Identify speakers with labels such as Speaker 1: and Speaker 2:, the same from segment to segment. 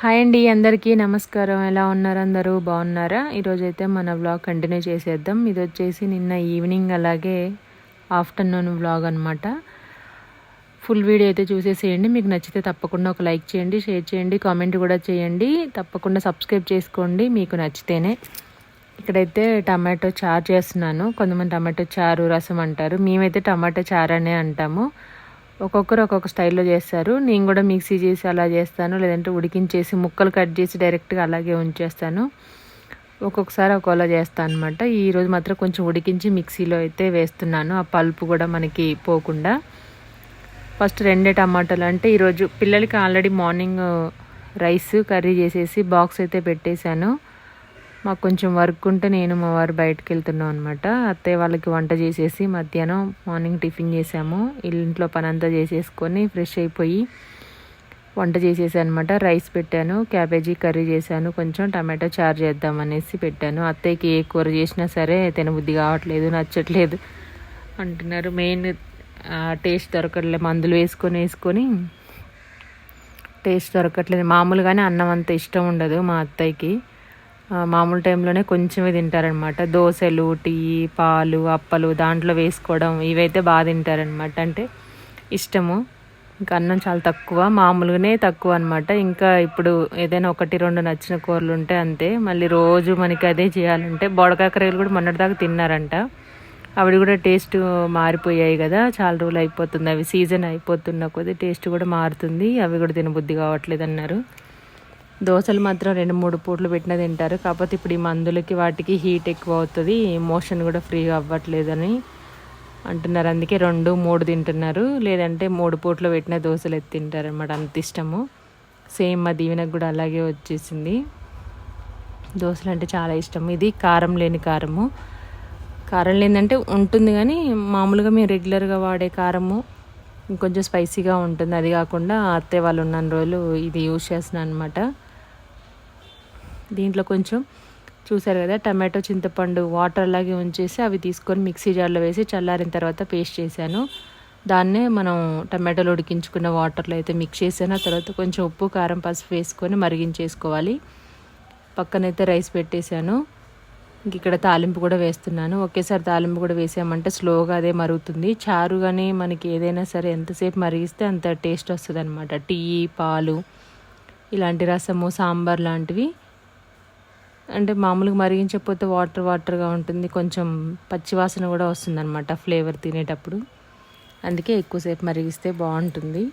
Speaker 1: Hi అండి అందరికీ నమస్కారం. ఎలా ఉన్నారు అందరూ? బాగున్నారా? ఈరోజైతే మన వ్లాగ్ కంటిన్యూ చేసేద్దాం. ఇది వచ్చేసి నిన్న ఈవినింగ్ అలాగే ఆఫ్టర్నూన్ వ్లాగ్ అనమాట ఫుల్ వీడియో అయితే చూసేసేయండి. మీకు నచ్చితే తప్పకుండా ఒక లైక్ చేయండి షేర్ చేయండి కామెంట్ కూడా చేయండి. తప్పకుండా సబ్స్క్రైబ్ చేసుకోండి మీకు నచ్చితేనే. ఇక్కడైతే టమాటో చారు చేస్తున్నాను. కొంతమంది టమాటో చారు రసం అంటారు. మేమైతే టమాటో చారు అనే అంటాము. ఒక్కొక్కరు ఒక్కొక్క స్టైల్లో చేస్తారు. నేను కూడా మిక్సీ చేసి అలా చేస్తాను. లేదంటే ఉడికించేసి ముక్కలు కట్ చేసి డైరెక్ట్గా అలాగే ఉంచేస్తాను. ఒక్కొక్కసారి ఒకలా చేస్తాను అనమాట ఈరోజు మాత్రం కొంచెం ఉడికించి మిక్సీలో అయితే వేస్తున్నాను. ఆ పల్పు కూడా మనకి పోకుండా. ఫస్ట్ రెండే టమాటాలు అంటే ఈరోజు పిల్లలకి ఆల్రెడీ మార్నింగ్ రైస్ కర్రీ చేసేసి బాక్స్ అయితే పెట్టేశాను. మాకు కొంచెం వర్క్ ఉంటే నేను మా వారు బయటకు వెళ్తున్నాం అనమాట అత్తయ్య వాళ్ళకి వంట చేసేసి మధ్యాహ్నం మార్నింగ్ టిఫిన్ చేసాము. ఇంట్లో పని అంతా చేసేసుకొని ఫ్రెష్ అయిపోయి వంట చేసేసాను అనమాట రైస్ పెట్టాను క్యాబేజీ కర్రీ చేశాను కొంచెం టమాటో చారు చేద్దాం అనేసి పెట్టాను. అత్తయ్యకి ఏ కూర చేసినా సరే తినబుద్ధి కావట్లేదు నచ్చట్లేదు అంటున్నారు. మెయిన్ టేస్ట్ దొరకట్లేదు మందులు వేసుకొని వేసుకొని టేస్ట్ దొరకట్లేదు. మామూలుగానే అన్నం అంత ఇష్టం ఉండదు మా అత్తయ్యకి. మామూలు టైంలోనే కొంచెమే తింటారనమాట దోశలు టీ పాలు అప్పలు దాంట్లో వేసుకోవడం ఇవైతే బాగా తింటారనమాట అంటే ఇష్టము. ఇంకా అన్నం చాలా తక్కువ మామూలుగానే తక్కువ అనమాట ఇంకా ఇప్పుడు ఏదైనా ఒకటి రెండు నచ్చిన కూరలు ఉంటే అంతే. మళ్ళీ రోజు మనకి అదే చేయాలంటే బొడకాకరలు కూడా మొన్నటిదాకా తిన్నారంట. అవి కూడా టేస్ట్ మారిపోయాయి కదా. చాలా రోజులు అయిపోతుంది. అవి సీజన్ అయిపోతున్న కొద్దీ టేస్ట్ కూడా మారుతుంది. అవి కూడా తినబుద్ధి కావట్లేదు అన్నారు దోశలు మాత్రం రెండు మూడు పూట్లు పెట్టిన తింటారు. కాకపోతే ఇప్పుడు ఈ మందులకి వాటికి హీట్ ఎక్కువ అవుతుంది మోషన్ కూడా ఫ్రీగా అవ్వట్లేదని అంటున్నారు. అందుకే రెండు మూడు తింటున్నారు. లేదంటే మూడు పూట్లు పెట్టిన దోశలు ఎత్తి తింటారు అనమాట అంత ఇష్టము. సేమ్ మా దీవెనకు కూడా అలాగే వచ్చేసింది. దోశలు అంటే చాలా ఇష్టం. ఇది కారం లేని కారము. కారం లేదంటే ఉంటుంది కానీ మామూలుగా మేము రెగ్యులర్గా వాడే కారము ఇంకొంచెం స్పైసీగా ఉంటుంది. అది కాకుండా అత్తయ్య వాళ్ళు ఉన్న రోజులు ఇది యూజ్ చేస్తున్నాను అనమాట దీంట్లో కొంచెం చూసారు కదా టమాటో చింతపండు వాటర్ లాగే ఉంచేసి అవి తీసుకొని మిక్సీ జార్లో వేసి చల్లారిన తర్వాత పేస్ట్ చేశాను. దాన్నే మనం టమాటోలు ఉడికించుకున్న వాటర్లో అయితే మిక్స్ చేసాను తర్వాత కొంచెం ఉప్పు కారం పసుపు వేసుకొని మరిగించేసుకోవాలి. పక్కనైతే రైస్ పెట్టేశాను. ఇంక ఇక్కడ తాలింపు కూడా వేస్తున్నాను. ఒకేసారి తాలింపు కూడా వేసామంటే స్లోగా అదే మరుగుతుంది. చారు కానీ మనకి ఏదైనా సరే ఎంతసేపు మరిగిస్తే అంత టేస్ట్ వస్తుంది అనమాట టీ పాలు ఇలాంటి రసము సాంబార్ లాంటివి. అంటే మామూలుగా మరిగించకపోతే వాటర్ వాటర్గా ఉంటుంది. కొంచెం పచ్చివాసన కూడా వస్తుంది అనమాట ఫ్లేవర్ తినేటప్పుడు. అందుకే ఎక్కువసేపు మరిగిస్తే బాగుంటుంది.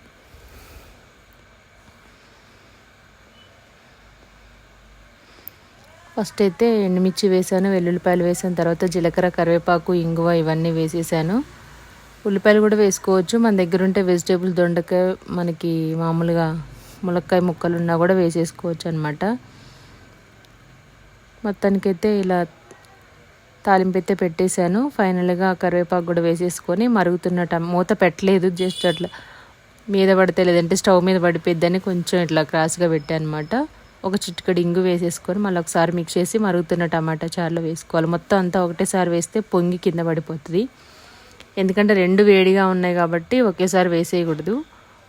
Speaker 1: ఫస్ట్ అయితే ఎండుమిర్చి వేసాను వెల్లుల్లిపాయలు వేసాను తర్వాత జీలకర్ర కరివేపాకు ఇంగువ ఇవన్నీ వేసేసాను. ఉల్లిపాయలు కూడా వేసుకోవచ్చు. మన దగ్గర ఉంటే వెజిటేబుల్ దొండకాయ మనకి మామూలుగా ములక్కాయ ముక్కలు ఉన్నా కూడా వేసేసుకోవచ్చు అనమాట మొత్తానికైతే ఇలా తాలింపు అయితే పెట్టేశాను. ఫైనల్గా కరివేపాకు కూడా వేసేసుకొని మరుగుతున్నట్టు మూత పెట్టలేదు జస్ట్ అట్లా మీద పడితే లేదంటే స్టవ్ మీద పడిపోద్దని కొంచెం ఇట్లా క్రాస్గా అనమాట ఒక చిటికడి ఇంగు వేసేసుకొని మళ్ళీ ఒకసారి మిక్స్ చేసి మరుగుతున్న టమాటా చారులో వేసుకోవాలి. మొత్తం అంతా ఒకటేసారి వేస్తే పొంగి కింద పడిపోతుంది. ఎందుకంటే రెండు వేడిగా ఉన్నాయి కాబట్టి ఒకేసారి వేసేయకూడదు.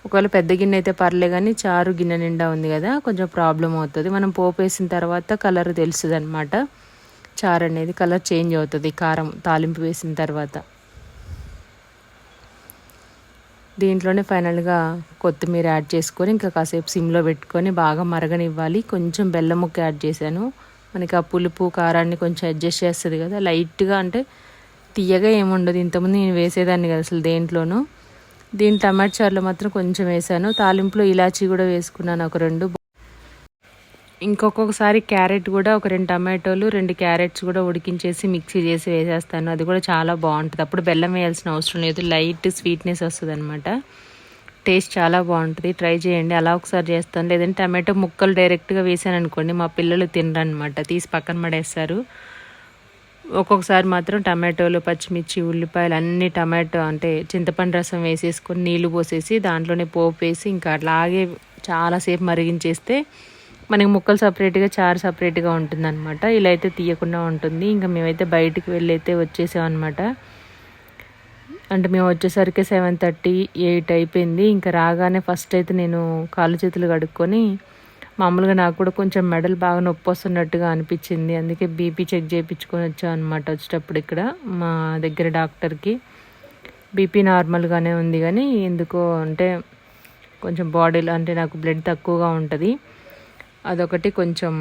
Speaker 1: ఒకవేళ పెద్ద గిన్నె అయితే పర్లే కానీ చారు గిన్నె నిండా ఉంది కదా కొంచెం ప్రాబ్లం అవుతుంది. మనం పోపు వేసిన తర్వాత కలర్ తెలుస్తుంది అనమాట చారు అనేది కలర్ చేంజ్ అవుతుంది కారం తాలింపు వేసిన తర్వాత. దీంట్లోనే ఫైనల్గా కొత్తిమీర యాడ్ చేసుకొని ఇంకా కాసేపు సిమ్లో పెట్టుకొని బాగా మరగనివ్వాలి. కొంచెం బెల్లం ముక్క యాడ్ చేశాను. మనకి ఆ పులుపు కారాన్ని కొంచెం అడ్జస్ట్ చేస్తుంది కదా లైట్గా అంటే తీయగా ఏముండదు. ఇంతకుముందు నేను వేసేదాన్ని కదా అసలు దేంట్లోనూ. దీని టమాటా చారులో మాత్రం కొంచెం వేసాను. తాలింపులో ఇలాచీ కూడా వేసుకున్నాను ఒక రెండు. ఇంకొకసారి క్యారెట్ కూడా ఒక రెండు టమాటోలు రెండు క్యారెట్స్ కూడా ఉడికించేసి మిక్సీ చేసి వేసేస్తాను. అది కూడా చాలా బాగుంటుంది. అప్పుడు బెల్లం వేయాల్సిన అవసరం లేదు. లైట్ స్వీట్నెస్ వస్తుంది అనమాట టేస్ట్ చాలా బాగుంటుంది. ట్రై చేయండి. అలా ఒకసారి చేస్తాను. లేదంటే టమాటో ముక్కలు డైరెక్ట్గా వేసాను అనుకోండి మా పిల్లలు తినరనమాట తీసి పక్కన పడేస్తారు. ఒక్కొక్కసారి మాత్రం టమాటోలు పచ్చిమిర్చి ఉల్లిపాయలు అన్ని టమాటో అంటే చింతపండు రసం వేసేసుకొని నీళ్ళు పోసేసి దాంట్లోనే పోపు వేసి ఇంకా అట్లాగే చాలాసేపు మరిగించేస్తే మనకి ముక్కలు సపరేట్గా చారు సపరేట్గా ఉంటుంది అనమాట ఇలా అయితే తీయకుండా ఉంటుంది. ఇంకా మేమైతే బయటికి వెళ్ళైతే వచ్చేసామన్నమాట. అంటే మేము వచ్చేసరికి సెవెన్ థర్టీ ఎయిట్ అయిపోయింది. ఇంకా రాగానే ఫస్ట్ అయితే నేను కాళ్ళు చేతులు కడుక్కొని మామూలుగా నాకు కూడా కొంచెం మెడల్ బాగా నొప్పి వస్తున్నట్టుగా అనిపించింది. అందుకే బీపీ చెక్ చేయించుకొని వచ్చాను అనమాట వచ్చేటప్పుడు ఇక్కడ మా దగ్గర డాక్టర్కి. బీపీ నార్మల్గానే ఉంది కానీ ఎందుకో అంటే కొంచెం బాడీలో అంటే నాకు బ్లడ్ తక్కువగా ఉంటుంది. అదొకటి కొంచెం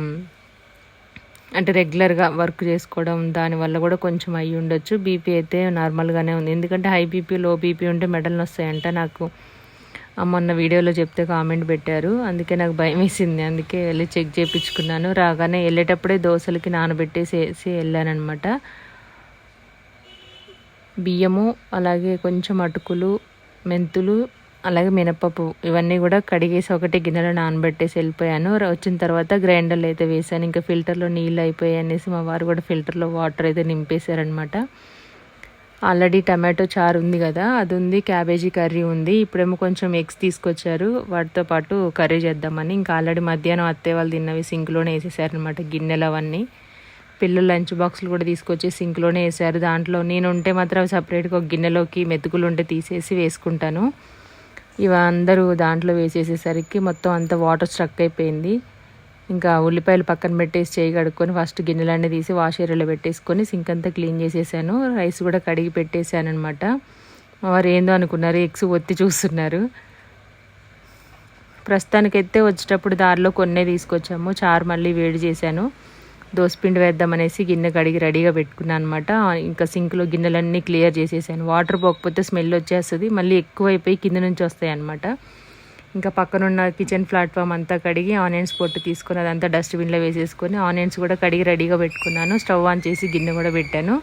Speaker 1: అంటే రెగ్యులర్గా వర్క్ చేసుకోవడం దానివల్ల కూడా కొంచెం అయ్యి ఉండొచ్చు బీపీ అయితే నార్మల్గానే ఉంది. ఎందుకంటే హై బీపీ లో బీపీ ఉంటే మెడల్ వస్తాయంట నాకు. మొన్న వీడియోలో చెప్తే కామెంట్ పెట్టారు. అందుకే నాకు భయం వేసింది. అందుకే వెళ్ళి చెక్ చేయించుకున్నాను రాగానే వెళ్ళేటప్పుడే దోశలకి నానబెట్టేసేసి వెళ్ళానమాట బియ్యము అలాగే కొంచెం అటుకులు మెంతులు అలాగే మినపప్పు ఇవన్నీ కూడా కడిగేసి ఒకటి గిన్నెలో నానబెట్టేసి వెళ్ళిపోయాను. వచ్చిన తర్వాత గ్రైండర్లో అయితే వేసాను ఇంకా ఫిల్టర్లో నీళ్ళు అయిపోయాయి అనేసి మా వారు కూడా ఫిల్టర్లో వాటర్ అయితే నింపేశారనమాట ఆల్రెడీ టమాటో చారు ఉంది కదా అది ఉంది క్యాబేజీ కర్రీ ఉంది. ఇప్పుడేమో కొంచెం ఎగ్స్ తీసుకొచ్చారు. వాటితో పాటు కర్రీ చేద్దామని ఇంకా ఆల్రెడీ మధ్యాహ్నం అత్తే వాళ్ళు తిన్నవి సింక్లోనే వేసేసారనమాట గిన్నెలు అవన్నీ. పిల్లలు లంచ్ బాక్సులు కూడా తీసుకొచ్చి సింక్లోనే వేసారు. దాంట్లో నేను ఉంటే మాత్రం అవి సపరేట్గా ఒక గిన్నెలోకి మెతుకులు ఉంటే తీసేసి వేసుకుంటాను. ఇవి అందరూ దాంట్లో వేసేసేసరికి మొత్తం అంతా వాటర్ స్ట్రక్ అయిపోయింది. ఇంకా ఉల్లిపాయలు పక్కన పెట్టేసి చేయి కడుక్కొని ఫస్ట్ గిన్నెలన్నీ తీసి వాష్ ఏరియాలో పెట్టేసుకొని సింక్ అంతా క్లీన్ చేసేసాను. రైస్ కూడా కడిగి పెట్టేశాను అనమాట వారు ఏందో అనుకున్నారు ఎగ్స్ ఒత్తి చూస్తున్నారు. ప్రస్తుతానికైతే వచ్చేటప్పుడు దారిలో కొన్నే తీసుకొచ్చాము. చారు మళ్ళీ వేడి చేశాను. దోసపిండి వేద్దామనేసి గిన్నె కడిగి రెడీగా పెట్టుకున్నాను అనమాట ఇంకా సింక్లో గిన్నెలన్నీ క్లియర్ చేసేసాను. వాటర్ పోకపోతే స్మెల్ వచ్చేస్తుంది. మళ్ళీ ఎక్కువైపోయి కింద నుంచి వస్తాయి అనమాట ఇంకా పక్కనున్న కిచెన్ ప్లాట్ఫామ్ అంతా కడిగి ఆనియన్స్ పొట్టు తీసుకొని అదంతా డస్ట్బిన్లో వేసేసుకొని ఆనియన్స్ కూడా కడిగి రెడీగా పెట్టుకున్నాను. స్టవ్ ఆన్ చేసి గిన్నె కూడా పెట్టాను.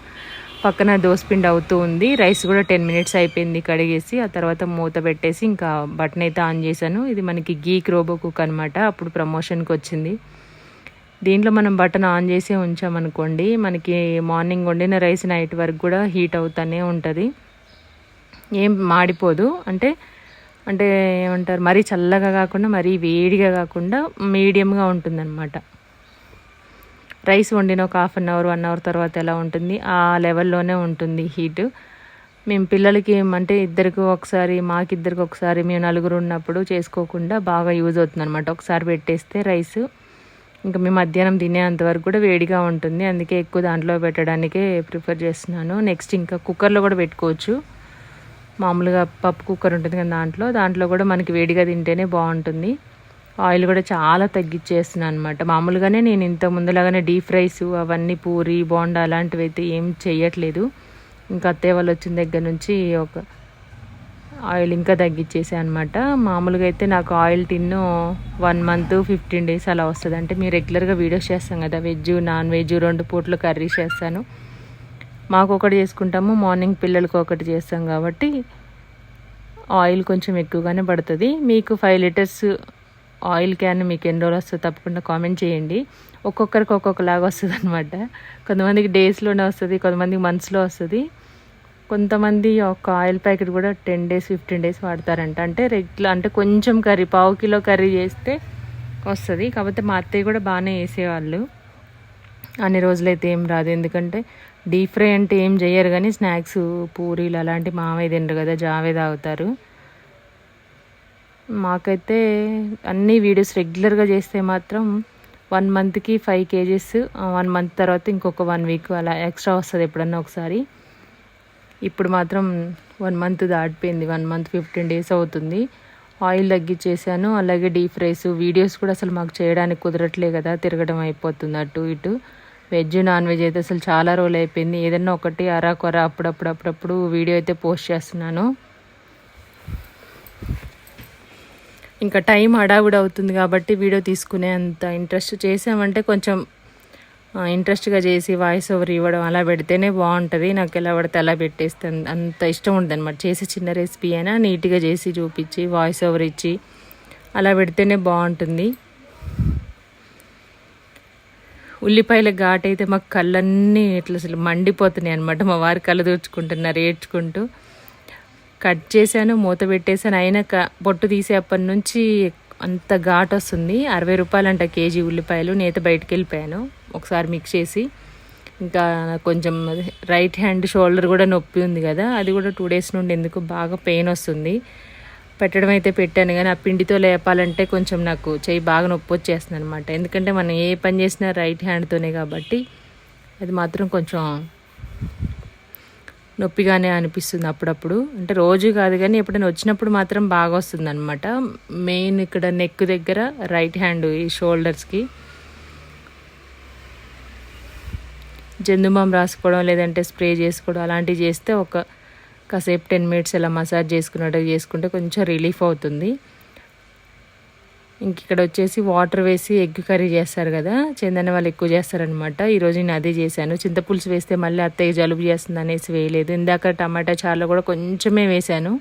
Speaker 1: పక్కన దోసపిండి అవుతూ ఉంది. రైస్ కూడా టెన్ మినిట్స్ అయిపోయింది కడిగేసి ఆ తర్వాత మూత పెట్టేసి ఇంకా బటన్ అయితే ఆన్ చేశాను. ఇది మనకి గీక్ రోబో కుక్ అనమాట అప్పుడు ప్రమోషన్కి వచ్చింది. దీంట్లో మనం బటన్ ఆన్ చేసి ఉంచామనుకోండి మనకి మార్నింగ్ వండిన రైస్ నైట్ వరకు కూడా హీట్ అవుతూనే ఉంటుంది. ఏం మాడిపోదు. అంటే అంటే ఏమంటారు మరీ చల్లగా కాకుండా మరీ వేడిగా కాకుండా మీడియంగా ఉంటుందన్నమాట. రైస్ వండిన ఒక half an hour one hour తర్వాత ఎలా ఉంటుంది? ఆ లెవెల్లోనే ఉంటుంది హీట్. మేము పిల్లలకి అంటే ఇద్దరికి ఒకసారి మాకిద్దరికి ఒకసారి మేము నలుగురు ఉన్నప్పుడు చేసుకోకుండా బాగా యూజ్ అవుతుంది అనమాట ఒకసారి పెట్టేస్తే రైస్ ఇంకా మేము మధ్యాహ్నం తినేంత వరకు కూడా వేడిగా ఉంటుంది. అందుకే ఎక్కువ దాంట్లో పెట్టడానికే ప్రిఫర్ చేస్తున్నాను. నెక్స్ట్ ఇంకా కుక్కర్లో కూడా పెట్టుకోవచ్చు. మామూలుగా పప్పు కుక్కర్ ఉంటుంది కదా దాంట్లో దాంట్లో కూడా మనకి వేడిగా తింటేనే బాగుంటుంది. ఆయిల్ కూడా చాలా తగ్గించేస్తున్నాను అనమాట మామూలుగానే నేను ఇంత ముందులాగానే డీప్ ఫ్రైస్ అవన్నీ పూరి బోండా అలాంటివి అయితే ఏం చేయట్లేదు ఇంకా అత్తయ్య వాళ్ళు వచ్చిన దగ్గర నుంచి ఒక ఆయిల్ ఇంకా తగ్గించేసా అనమాట మామూలుగా అయితే నాకు oil tin one month fifteen days అలా వస్తుంది అంటే మేము రెగ్యులర్గా వీడియోస్ చేస్తాం కదా వెజ్ నాన్ వెజ్ రెండు పూట్లు కర్రీ చేస్తాను. మాకు ఒకటి చేసుకుంటాము మార్నింగ్ పిల్లలకి ఒకటి చేస్తాం కాబట్టి ఆయిల్ కొంచెం ఎక్కువగానే పడుతుంది. మీకు ఫైవ్ లీటర్స్ ఆయిల్ క్యాన్ మీకు ఎన్ని రోజులు వస్తుందో తప్పకుండా కామెంట్ చేయండి. ఒక్కొక్కరికి ఒక్కొక్కలాగా వస్తుంది అనమాట కొంతమందికి డేస్లోనే వస్తుంది కొంతమందికి మంత్స్లో వస్తుంది. కొంతమంది ఒక ఆయిల్ ప్యాకెట్ కూడా టెన్ డేస్ ఫిఫ్టీన్ డేస్ వాడతారంట. అంటే రెగ్యులర్ అంటే కొంచెం కర్రీ పావు కిలో కర్రీ చేస్తే వస్తుంది. కాకపోతే మా అత్తయ్య కూడా బాగానే వేసేవాళ్ళు అన్ని రోజులైతే ఏం రాదు. ఎందుకంటే డీప్ ఫ్రై అంటే ఏం చేయరు కానీ స్నాక్స్ పూరీలు అలాంటి మావే తినరు కదా జావే తాగుతారు. మాకైతే అన్ని వీడియోస్ రెగ్యులర్గా చేస్తే మాత్రం వన్ మంత్కి ఫైవ్ కేజీస్ వన్ మంత్ తర్వాత ఇంకొక వన్ వీక్ అలా ఎక్స్ట్రా వస్తుంది ఎప్పుడన్నా ఒకసారి. ఇప్పుడు మాత్రం వన్ మంత్ దాటిపోయింది వన్ మంత్ ఫిఫ్టీన్ డేస్ అవుతుంది. ఆయిల్ తగ్గించేసాను అలాగే డీప్ ఫ్రైస్ వీడియోస్ కూడా అసలు మాకు చేయడానికి కుదరట్లే కదా తిరగడం అయిపోతుంది అటు ఇటు. వెజ్ నాన్ వెజ్ అయితే అసలు చాలా రోజులు అయిపోయింది. ఏదన్నా ఒకటి అరా కొర అప్పుడప్పుడు అప్పుడప్పుడు వీడియో అయితే పోస్ట్ చేస్తున్నాను. ఇంకా టైం హడావుడి అవుతుంది కాబట్టి వీడియో తీసుకునే అంత ఇంట్రెస్ట్ చేసామంటే కొంచెం ఇంట్రెస్ట్గా చేసి వాయిస్ ఓవర్ ఇవ్వడం అలా పెడితేనే బాగుంటుంది. నాకు ఎలా పడితే అలా పెట్టేస్తే అంత ఇష్టం ఉంటుంది అనమాట చేసే చిన్న రెసిపీ అయినా నీట్గా చేసి చూపించి వాయిస్ ఓవర్ ఇచ్చి అలా పెడితేనే బాగుంటుంది. ఉల్లిపాయల ఘాట్ అయితే మాకు కళ్ళన్నీ ఇట్లా అసలు మండిపోతున్నాయి అనమాట మా వారి కళ్ళు దూచుకుంటున్నారు ఏడ్చుకుంటూ కట్ చేశాను మూత పెట్టేశాను. అయినా క- పొట్టు తీసేప్పటి నుంచి అంత ఘాట్ వస్తుంది. అరవై రూపాయలంట కేజీ ఉల్లిపాయలు. నేత బయటికి వెళ్ళిపోయాను ఒకసారి మిక్స్ చేసి. ఇంకా కొంచెం అది రైట్ హ్యాండ్ షోల్డర్ కూడా నొప్పి ఉంది కదా. అది కూడా టూ డేస్ నుండి ఎందుకు బాగా పెయిన్ వస్తుంది. పెట్టడం అయితే పెట్టాను కానీ ఆ పిండితో లేపాలంటే కొంచెం నాకు చెయ్యి బాగా నొప్పి వచ్చేస్తుంది అనమాట ఎందుకంటే మనం ఏ పని చేసినా రైట్ హ్యాండ్తోనే కాబట్టి అది మాత్రం కొంచెం నొప్పిగానే అనిపిస్తుంది అప్పుడప్పుడు. అంటే రోజు కాదు కానీ ఎప్పుడైనా వచ్చినప్పుడు మాత్రం బాగా వస్తుంది అనమాట మెయిన్ ఇక్కడ నెక్ దగ్గర రైట్ హ్యాండ్ ఈ షోల్డర్స్కి జందుబాం రాసుకోవడం లేదంటే స్ప్రే చేసుకోవడం అలాంటివి చేస్తే ఒక కాసేపు టెన్ మినిట్స్ ఇలా మసాజ్ చేసుకున్నట్టు చేసుకుంటే కొంచెం రిలీఫ్ అవుతుంది. ఇంక ఇక్కడ వచ్చేసి వాటర్ వేసి ఎగ్ కర్రీ చేస్తారు కదా చందన వాళ్ళు ఎక్కువ చేస్తారనమాట ఈరోజు నేను అదే చేశాను. చింతపులుసు వేస్తే మళ్ళీ అత్తయ్య జలుబు చేస్తుంది అనేసి వేయలేదు. ఇందాక టమాటా చారులో కూడా కొంచెమే వేశాను.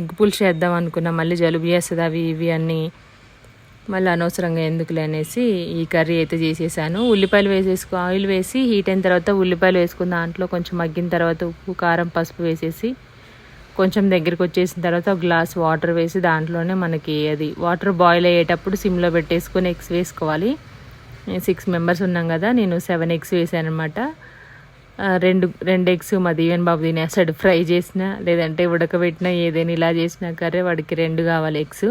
Speaker 1: ఎగ్ పులుసు చేద్దాం అనుకున్నా మళ్ళీ జలుబు చేస్తుంది అవి ఇవి అన్నీ మళ్ళీ అనవసరంగా ఎందుకులే అనేసి ఈ కర్రీ అయితే చేసేసాను. ఉల్లిపాయలు వేసేసుకో ఆయిల్ వేసి హీట్ అయిన తర్వాత ఉల్లిపాయలు వేసుకుని దాంట్లో కొంచెం మగ్గిన తర్వాత ఉప్పు కారం పసుపు వేసేసి కొంచెం దగ్గరికి వచ్చేసిన తర్వాత ఒక గ్లాస్ వాటర్ వేసి దాంట్లోనే మనకి అది వాటర్ బాయిల్ అయ్యేటప్పుడు సిమ్లో పెట్టేసుకొని ఎగ్స్ వేసుకోవాలి. సిక్స్ మెంబర్స్ ఉన్నాం కదా నేను సెవెన్ ఎగ్స్ వేసాను అనమాట రెండు రెండు ఎగ్స్ మా దీవెన్ బాబు తినేస్తాడు. ఫ్రై చేసిన లేదంటే ఉడకబెట్టినా ఏదైనా ఇలా చేసినా కర్రీ వాడికి రెండు కావాలి ఎగ్స్.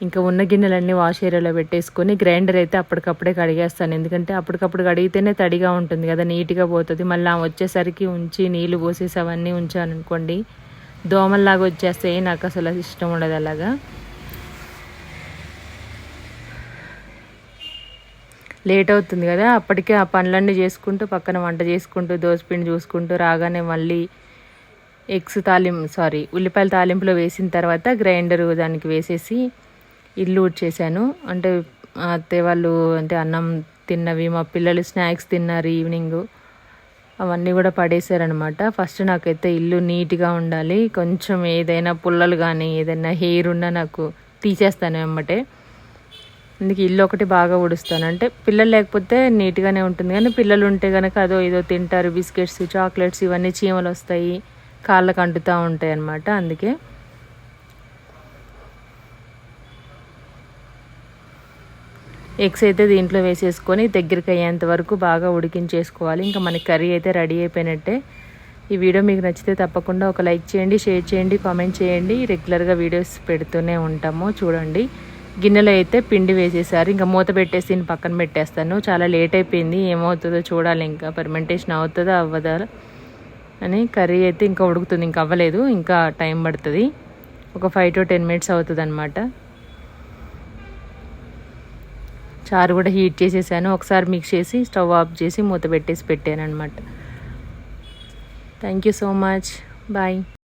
Speaker 1: ఇంకా ఉన్న గిన్నెలన్నీ వాష్ ఏరియాలో పెట్టేసుకొని గ్రైండర్ అయితే అప్పటికప్పుడే కడిగేస్తాను. ఎందుకంటే అప్పటికప్పుడు కడిగితేనే తడిగా ఉంటుంది కదా నీట్గా పోతుంది. మళ్ళీ వచ్చేసరికి ఉంచి నీళ్ళు పోసేసి అవన్నీ ఉంచాను అనుకోండి దోమల్లాగా వచ్చేస్తే నాకు అసలు ఇష్టం ఉండదు అలాగా. లేట్ అవుతుంది కదా అప్పటికే ఆ పనులన్నీ చేసుకుంటూ పక్కన వంట చేసుకుంటూ దోసపిండి చూసుకుంటూ రాగానే మళ్ళీ ఎగ్స్ తాలింపు సారీ ఉల్లిపాయల తాలింపులో వేసిన తర్వాత గ్రైండర్ దానికి వేసేసి ఇల్లు చేశాను. అంటే అత్తయ్య వాళ్ళు అంటే అన్నం తిన్నవి మా పిల్లలు స్నాక్స్ తిన్నారు ఈవినింగ్. అవన్నీ కూడా పడేశారనమాట ఫస్ట్ నాకైతే ఇల్లు నీట్గా ఉండాలి. కొంచెం ఏదైనా పుల్లలు కానీ ఏదైనా హెయిర్ ఉన్నా నాకు తీసేస్తాను వెమ్మటే అందుకే ఇల్లు ఒకటి బాగా ఉడుస్తాను అంటే పిల్లలు లేకపోతే నీట్గానే ఉంటుంది. కానీ పిల్లలు ఉంటే కనుక అదో ఏదో తింటారు. బిస్కెట్స్ చాక్లెట్స్ ఇవన్నీ చీమలు వస్తాయి. కాళ్ళకు అంటుతూ ఉంటాయి అన్నమాట అందుకే ఎగ్స్ అయితే దీంట్లో వేసేసుకొని దగ్గరికి అయ్యేంత వరకు బాగా ఉడికించేసుకోవాలి. ఇంకా మనకి కర్రీ అయితే రెడీ అయిపోయినట్టే. ఈ వీడియో మీకు నచ్చితే తప్పకుండా ఒక లైక్ చేయండి షేర్ చేయండి కామెంట్ చేయండి. రెగ్యులర్గా వీడియోస్ పెడుతూనే ఉంటాము. చూడండి. గిన్నెలో అయితే పిండి వేసేసారు. ఇంకా మూత పెట్టేసి దీన్ని పక్కన పెట్టేస్తాను. చాలా లేట్ అయిపోయింది. ఏమవుతుందో చూడాలి. ఇంకా పర్మెంటేషన్ అవుతుందో అవ్వదా అని కర్రీ అయితే ఇంకా ఉడుకుతుంది. ఇంకా అవ్వలేదు. ఇంకా టైం పడుతుంది. ఒక ఫైవ్ టు టెన్ మినిట్స్ అవుతుంది అనమాట చారు కూడా హీట్ చేసేసాను. ఒకసారి మిక్స్ చేసి స్టవ్ ఆఫ్ చేసి మూత పెట్టేసి పెట్టాను అనమాట thank you so much bye